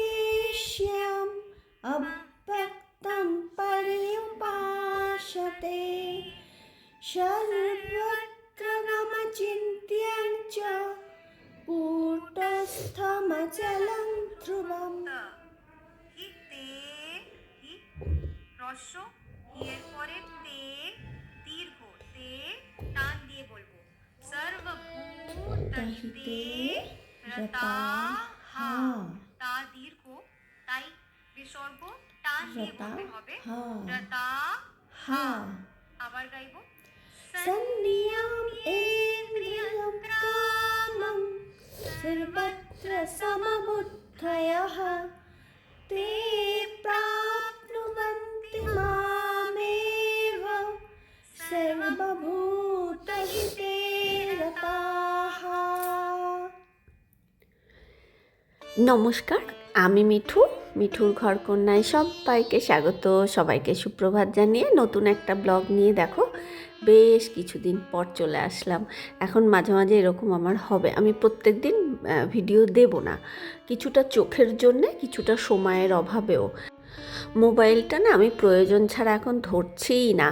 एतक्षरमनिर्देश्यम् अव्यक्तं पर्युपासते सर्वत्र गमचिन्त्यं च कूटस्थमचलं ध्रुवम् হি তে হি রস্য এর পরে সর্বভূতহিতে রতা হা তা দীর্ঘ তাই বিসর্গ টান দিয়ে রতা বলতে হবে হা রতা হা আবার গাইবো सन्नियम् इन्द्रियं कामं सर्वत्र समबुद्धयः ते प्राप्नुवन्ति मामेव सर्वभूतहिते নমস্কার, আমি মিঠু, মিঠুর ঘর কন্যায় সবাইকে স্বাগত, সবাইকে সুপ্রভাত জানিয়ে নতুন একটা ব্লগ নিয়ে দেখো, বেশ কিছুদিন পর চলে আসলাম। এখন মাঝে মাঝে এরকম আমার হবে, আমি প্রত্যেক দিন ভিডিও দেব না, কিছুটা চোখের জন্যে, কিছুটা সময়ের অভাবেও। মোবাইলটা না আমি প্রয়োজন ছাড়া এখন ধরছিই না।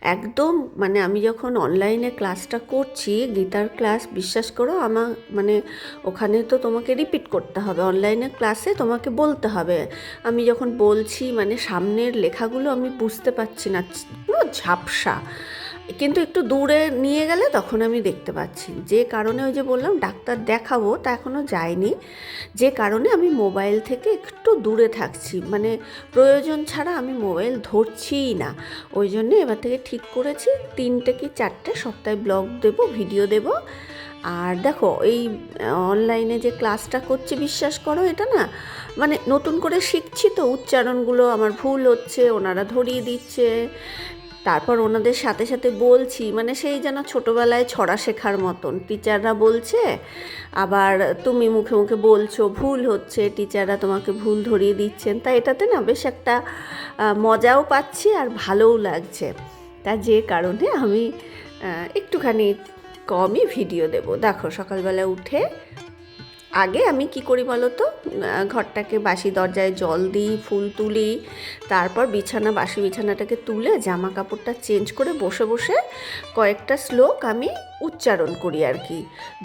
একদম মানে আমি যখন অনলাইনে ক্লাসটা করছি, গীতার ক্লাস বিশ্বাস করো আমার মানে ওখানে তো তোমাকে রিপিট করতে হবে অনলাইনে ক্লাসে তোমাকে বলতে হবে। আমি যখন বলছি মানে সামনের লেখাগুলো আমি বুঝতে পারছি না পুরো ঝাপসা। কিন্তু একটু দূরে নিয়ে গেলে তখন আমি দেখতে পাচ্ছি। যে কারণে ওই যে বললাম, ডাক্তার দেখাবো, তা এখনও যায়নি। যে কারণে আমি মোবাইল থেকে একটু দূরে থাকছি। মানে প্রয়োজন ছাড়া আমি মোবাইল ধরছিই না। ওই জন্য এবার থেকে ঠিক করেছি, তিনটে কি চারটে সপ্তাহে ব্লগ দেব, ভিডিও দেব। আর দেখো, এই অনলাইনে যে ক্লাসটা করছি, বিশ্বাস করো এটা না মানে নতুন করে শিখছি তো, উচ্চারণগুলো আমার ভুল হচ্ছে, ওনারা ধরিয়ে দিচ্ছে। তারপর ওনাদের সাথে সাথে বলছি মানে সেই যেন ছোটোবেলায় ছড়া শেখার মতন। টিচাররা বলছে, আবার তুমি মুখে মুখে বলছো, ভুল হচ্ছে, টিচাররা তোমাকে ভুল ধরিয়ে দিচ্ছেন। তা এটাতে না বেশ একটা মজাও পাচ্ছি আর ভালোও লাগছে। তা যে কারণে আমি একটুখানি কমই ভিডিও দেব। দেখো, সকালবেলা উঠে আগে আমি কি করি বলো তো ঘরটাকে বাসি দরজায় জল দিই, ফুল তুলি, তারপর বিছানা, বাসি বিছানাটাকে তুলে জামা কাপড়টা চেঞ্জ করে বসে বসে কয়েকটা শ্লোক আমি উচ্চারণ করি আর কি।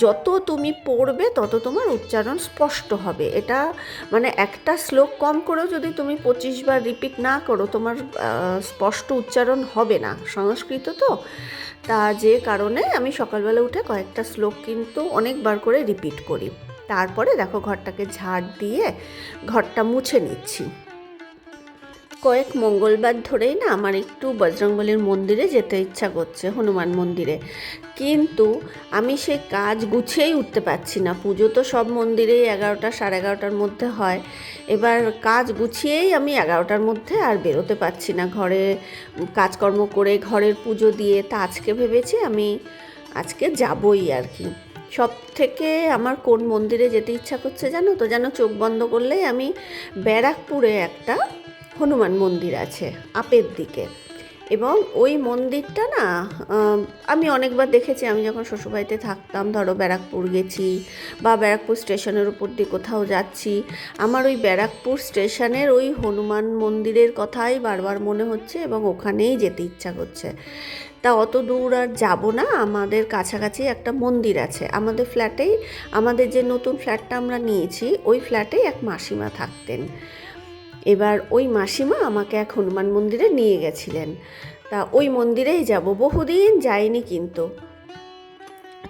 যত তুমি পড়বে, তত তোমার উচ্চারণ স্পষ্ট হবে। এটা মানে একটা শ্লোক কম করেও যদি তুমি পঁচিশ বার রিপিট না করো, তোমার স্পষ্ট উচ্চারণ হবে না। সংস্কৃত তো? তা যে কারণে আমি সকালবেলা উঠে কয়েকটা শ্লোক কিন্তু অনেকবার করে রিপিট করি। তারপরে দেখো ঘরটাকে ঝাড় দিয়ে ঘরটা মুছে নিচ্ছি। কয়েক মঙ্গলবার ধরেই না আমার একটু বজরংবলীর মন্দিরে যেতে ইচ্ছা করছে, হনুমান মন্দিরে। কিন্তু আমি সেই কাজ গুছিয়েই উঠতে পারছি না। পুজো তো সব মন্দিরেই এগারোটা সাড়ে এগারোটার মধ্যে হয়। এবার কাজ গুছিয়েই আমি এগারোটার মধ্যে আর বেরোতে পারছি না। ঘরে কাজকর্ম করে ঘরের পুজো দিয়ে তা আজকে ভেবেছি আমি আজকে যাবই আর কি। সব থেকে আমার কোন মন্দিরে যেতে ইচ্ছা করছে জানো তো? যেন চোখ বন্ধ করলেই আমি ব্যারাকপুরে একটা হনুমান মন্দির আছে, আপের দিকে। এবং ওই মন্দিরটা না আমি অনেকবার দেখেছি। আমি যখন শ্বশুরবাড়িতে থাকতাম, ধরো ব্যারাকপুর গেছি বা ব্যারাকপুর স্টেশনের উপর দিয়ে কোথাও যাচ্ছি, আমার ওই ব্যারাকপুর স্টেশনের ওই হনুমান মন্দিরের কথাই বারবার মনে হচ্ছে এবং ওখানেই যেতে ইচ্ছা করছে। তা অত দূর আর যাব না। আমাদের কাছাকাছি একটা মন্দির আছে। আমাদের ফ্ল্যাটেই, আমাদের যে নতুন ফ্ল্যাটটা আমরা নিয়েছি, ওই ফ্ল্যাটেই এক মাসিমা থাকতেন। এবার ওই মাসিমা আমাকে এক হনুমান মন্দিরে নিয়ে গেছিলেন। তা ওই মন্দিরেই যাব। বহুদিন যাইনি কিন্তু।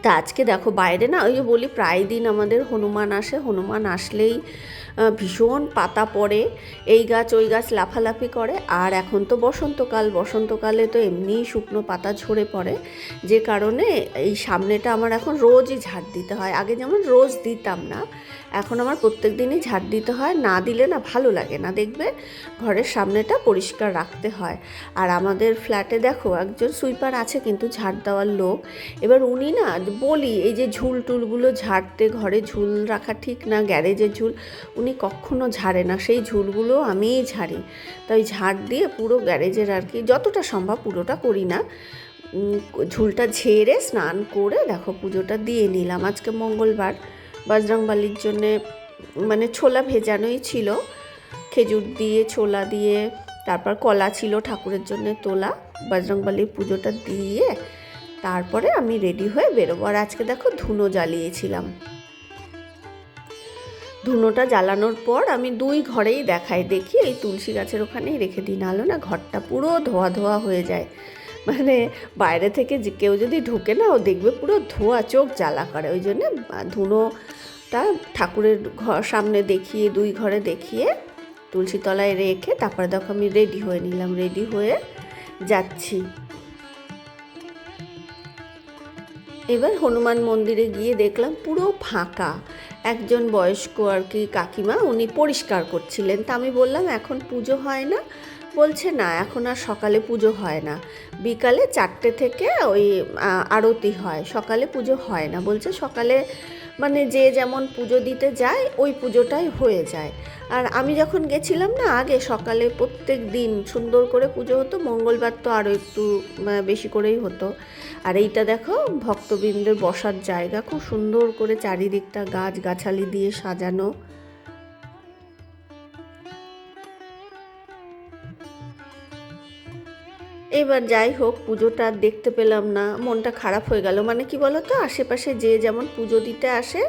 তা আজকে দেখো বাইরে না, ওই বলি প্রায় দিন আমাদের হনুমান আসে, হনুমান আসলেই ভীষণ পাতা পড়ে, এই গাছ ওই গাছ লাফালাফি করে, আর এখন তো বসন্তকাল, বসন্তকালে তো এমনিই শুকনো পাতা ঝরে পড়ে, যে কারণে এই সামনেটা আমার এখন রোজই ঝাড় দিতে হয়, আগে যেমন রোজ দিতাম না, এখন আমার প্রত্যেক দিনই ঝাড় দিতে হয়, না দিলে না ভালো লাগে না, দেখবে ঘরের সামনেটা পরিষ্কার রাখতে হয়, আর আমাদের ফ্ল্যাটে দেখো একজন সুইপার আছে কিন্তু ঝাড় দেওয়ার লোক, এবার উনি না বলি এই যে ঝুল টুলগুলো ঝাড়তে, ঘরে ঝুল রাখা ঠিক না গ্যারেজের ঝুল উনি কখনো ঝাড়ে না। সেই ঝুলগুলো আমিই ঝাড়ি। তাই ঝাড় দিয়ে পুরো গ্যারেজের আর কি যতটা সম্ভব পুরোটা করি না। ঝুলটা ঝেড়ে স্নান করে দেখো পুজোটা দিয়ে নিলাম। আজকে মঙ্গলবার। বজরংবালির জন্যে মানে ছোলা ভেজানোই ছিল। খেজুর দিয়ে, ছোলা দিয়ে, তারপর কলা ছিল ঠাকুরের জন্য তোলা। বজরংবালির পুজোটা দিয়ে তারপরে আমি রেডি হয়ে বেরোবো। আর আজকে দেখো ধুনো জ্বালিয়েছিলাম। ধুনোটা জ্বালানোর পর আমি দুই ঘরেই দেখাই, দেখি এই তুলসী গাছের ওখানেই রেখে দিই, নাহলে না ঘরটা পুরো ধোয়া ধোয়া হয়ে যায়। মানে বাইরে থেকে যে কেউ যদি ঢুকে না, ও দেখবে পুরো ধোয়া, চোখ জ্বালা করে। ওই জন্যে ধুনোটা ঠাকুরের ঘর সামনে দেখিয়ে, দুই ঘরে দেখিয়ে তুলসী তলায় রেখে তারপরে দেখো আমি রেডি হয়ে নিলাম, রেডি হয়ে যাচ্ছি। এবার হনুমান মন্দিরে গিয়ে দেখলাম পুরো ফাঁকা। একজন বয়স্ক আর কি কাকিমা উনি পরিষ্কার করছিলেন। তা আমি বললাম, এখন পুজো হয় না? বলছে, না, এখন আর সকালে পুজো হয় না। বিকালে চারটে থেকে ওই আরতি হয়। সকালে পুজো হয় না। বলছে, সকালে মানে যে যেমন পুজো দিতে যায়, ওই পুজোটাই হয়ে যায়। আর আমি যখন গেছিলাম না আগে, সকালে প্রত্যেক দিন সুন্দর করে পুজো হতো, মঙ্গলবার তো আরও একটু বেশি করেই হতো। আর এইটা দেখো, ভক্তবৃন্দের বসার জায়গা, খুব সুন্দর করে চারিদিকটা গাছ গাছালি দিয়ে সাজানো। এবার যাই হোক, পুজোটা দেখতে পেলাম না, মনটা খারাপ হয়ে গেল। মানে কি বলো তো আশেপাশে যে যেমন পুজো দিতে আসে,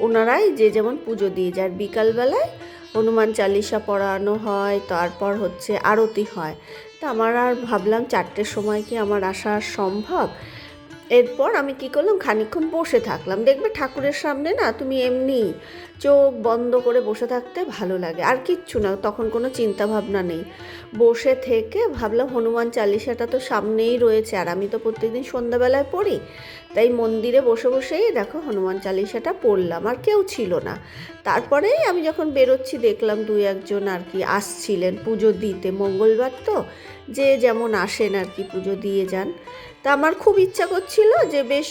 ওনারাই যে যেমন পুজো দিয়ে যায়। বিকালবেলায় হনুমান চালিসা পড়ানো হয়, তারপর হচ্ছে আরতি হয়। তা আমার আর ভাবলাম চারটের সময় কি আমার আসা সম্ভব? এরপর আমি কি করলাম? খানিক্ষণ বসে থাকলাম। দেখবে ঠাকুরের সামনে না তুমি এমনি চোখ বন্ধ করে বসে থাকতে ভালো লাগে। আর কিচ্ছু না, তখন কোনো চিন্তা ভাবনা নেই। বসে থেকে ভাবলাম হনুমান চালিসাটা তো সামনেই রয়েছে। আর আমি তো প্রত্যেকদিন সন্ধ্যাবেলায় পড়ি। তাই মন্দিরে বসে বসেই দেখো হনুমান চালিসাটা পড়লাম, আর কেউ ছিল না। তারপরেই আমি যখন বেরোচ্ছি দেখলাম দুই একজন আর কি আসছিলেন পুজো দিতে, মঙ্গলবার তো, যে যেমন আসেন আর কি পুজো দিয়ে যান। তা আমার খুব ইচ্ছা করছিল যে বেশ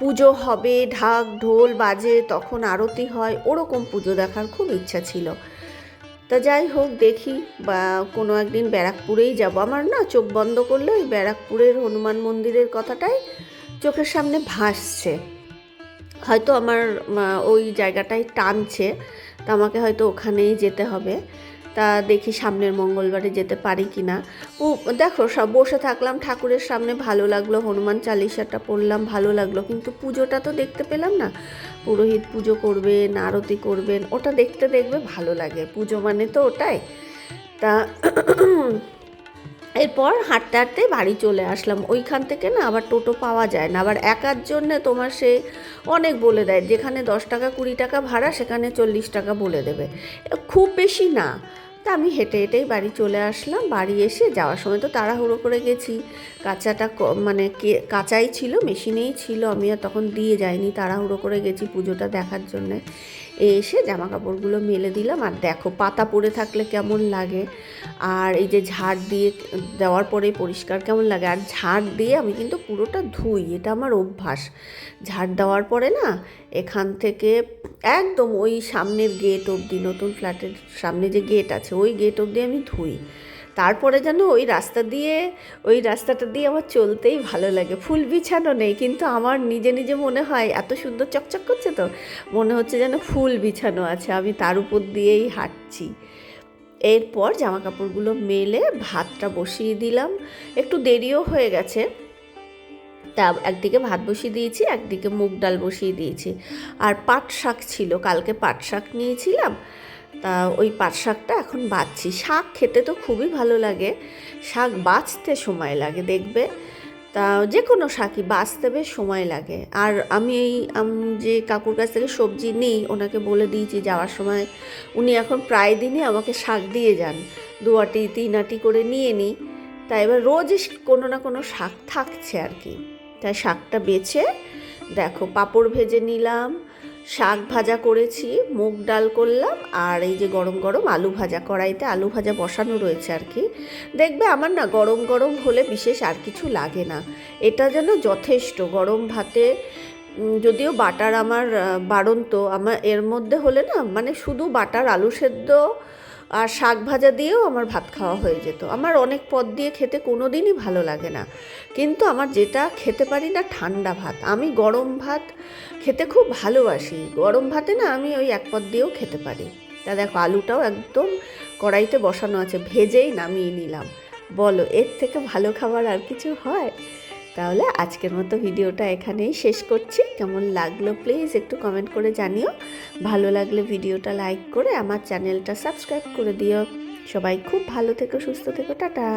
পুজো হবে, ঢাক, ঢোল বাজে, তখন আরতি হয়, ওরকম পুজো দেখার খুব ইচ্ছা ছিল। তা যাই হোক দেখি, বা কোনো একদিন ব্যারাকপুরেই যাব। আমার না চোখ বন্ধ করলে ওই ব্যারাকপুরের হনুমান মন্দিরের কথাটাই চোখের সামনে ভাসছে। হয়তো আমার ওই জায়গাটাই টানছে, তা আমাকে হয়তো ওখানেই যেতে হবে। তা দেখি সামনের মঙ্গলবারে যেতে পারি কি না ও, দেখো সব বসে থাকলাম, ঠাকুরের সামনে ভালো লাগল, হনুমান চালিসাটা পড়লাম, ভালো লাগল, কিন্তু পুজোটা তো দেখতে পেলাম না। পুরোহিত পুজো করবেন, আরতি করবেন, ওটা দেখতে দেখবে ভালো লাগে। পুজো মানে তো ওটাই। তা এরপর হাঁটতে হাঁটতে বাড়ি চলে আসলাম। ওইখান থেকে না আবার টোটো পাওয়া যায় না। আবার একার জন্যে তোমার সে অনেক বলে দেয়। যেখানে দশ টাকা, কুড়ি টাকা ভাড়া, সেখানে চল্লিশ টাকা বলে দেবে। খুব বেশি না। তা আমি হেঁটে হেঁটেই বাড়ি চলে আসলাম। বাড়ি এসে যাওয়ার সময় তো তাড়াহুড়ো করে গেছি। কাঁচাটা মানে কে, কাঁচাই ছিল, মেশিনেই ছিল। আমি আর তখন দিয়ে যাইনি। তাড়াহুড়ো করে গেছি পুজোটা দেখার জন্যে। এসে জামা কাপড়গুলো মেলে দিলাম। আর দেখো, পাতা পড়ে থাকলে কেমন লাগে। আর এই যে ঝাড় দিয়ে দেওয়ার পরে পরিষ্কার কেমন লাগে। আর ঝাড় দিয়ে আমি কিন্তু পুরোটা ধুই, এটা আমার অভ্যাস। ঝাড় দেওয়ার পরে না, এখান থেকে একদম ওই সামনের গেট অবধি, নতুন ফ্ল্যাটের সামনে যে গেট আছে, ওই গেট অবধি আমি ধুই। তারপরে যেন ওই রাস্তা দিয়ে, ওই রাস্তাটা দিয়ে আমার চলতেই ভালো লাগে। ফুল বিছানো নেই, কিন্তু আমার নিজে নিজে মনে হয়, এত সুন্দর চকচক করছে তো, মনে হচ্ছে যেন ফুল বিছানো আছে। আমি তার উপর দিয়েই হাঁটছি। এরপর জামা কাপড়গুলো মেলে ভাতটা বসিয়ে দিলাম। একটু দেরিও হয়ে গেছে। তা একদিকে ভাত বসিয়ে দিয়েছি, একদিকে মুগ ডাল বসিয়ে দিয়েছি। আর পাট শাক ছিল, কালকে পাট শাক নিয়েছিলাম। তা ওই পাট শাকটা এখন বাঁচছি। শাক খেতে তো খুবই ভালো লাগে। শাক বাছতে সময় লাগে, দেখবে। তা যে কোনো শাকই বাছতে বেশ সময় লাগে। আর আমি এই যে কাকুর কাছ থেকে সবজি নিই, ওনাকে বলে দিয়েছি যাওয়ার সময়, উনি এখন প্রায় দিনই আমাকে শাক দিয়ে যান। দু আটি, তিন আটি করে নিয়ে নিই। তাই এবার রোজ কোনো না কোনো শাক থাকছে আর কি। তাই শাকটা বেছে, দেখো পাঁপড় ভেজে নিলাম, শাক ভাজা করেছি, মুগ ডাল করলাম, আর এই যে গরম গরম আলু ভাজা, কড়াইতে আলু ভাজা বসানো রয়েছে আর কি। দেখবে আমার না গরম গরম হলে বিশেষ আর কিছু লাগে না। এটা যেন যথেষ্ট, গরম ভাতে যদিও বাটার আমার বাড়ন্ত, আমার এর মধ্যে হলে না মানে শুধু বাটার, আলু সেদ্ধ আর শাক ভাজা দিয়েও আমার ভাত খাওয়া হয়ে যেত। আমার অনেক পদ দিয়ে খেতে কোনো দিনই ভালো লাগে না। কিন্তু আমার যেটা খেতে পারি না, ঠান্ডা ভাত। আমি গরম ভাত খেতে খুব ভালোবাসি। গরম ভাতে না আমি ওই এক পদ দিয়েও খেতে পারি। তা দেখো, আলুটাও একদম কড়াইতে বসানো আছে, ভেজেই নামিয়ে নিলাম। বলো, এর থেকে ভালো খাবার আর কিছু হয়? তাহলে আজকের মতো ভিডিওটা এখানেই শেষ করছি। কেমন লাগল প্লিজ একটু কমেন্ট করে জানিও। ভালো লাগলে ভিডিওটা লাইক করে আমার চ্যানেলটা সাবস্ক্রাইব করে দিও। সবাই খুব ভালো থেকো, সুস্থ থেকো, টাটা।